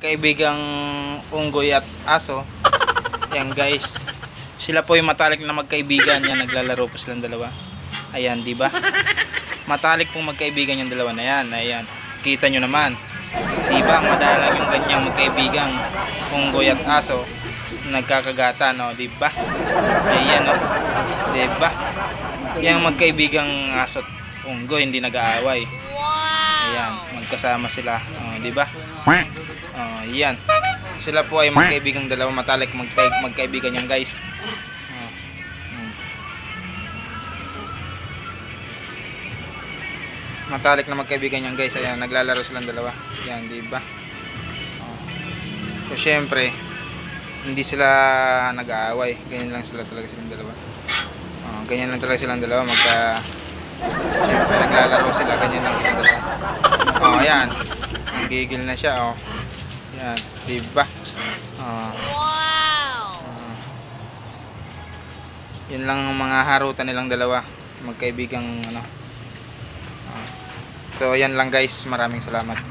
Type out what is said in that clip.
kaibigang unggoy at aso. Yan guys. Sila po yung matalik na magkaibigan. Yan, naglalaro po silang dalawa. Ayan, di ba? Matalik pong magkaibigan yung dalawa na yan. Ayan. Kita nyo naman. Di ba? Madalang yung ganyang magkaibigang unggoy at aso. Nagkakagatan, no? Di ba? Ayan, no? Di ba? Yung magkaibigang aso at unggoy, hindi nag-aaway. Ayan, magkasama sila. Oh, di ba? Oh, yan. Sila po ay magkaibigang dalawa matalik magkay magkaibigan yan, guys. Hmm. Matalik na magkaibigan yan, guys. Ayan, naglalaro silang dalawa. Yan, di ba? Oh. So, syempre, hindi sila nag-aaway. Ganyan lang sila talaga silang dalawa. Oh, ganyan lang talaga silang dalawa magka Siyempre, naglalaro sila, ganyan lang silang dalawa. Oh, ayan. Gigil na siya, oh. Yan, diba? Oh. Wow! Oh. Yun lang ang mga harutan nilang dalawa. Magkaibigang ano. Oh. So, ayan lang guys. Maraming salamat.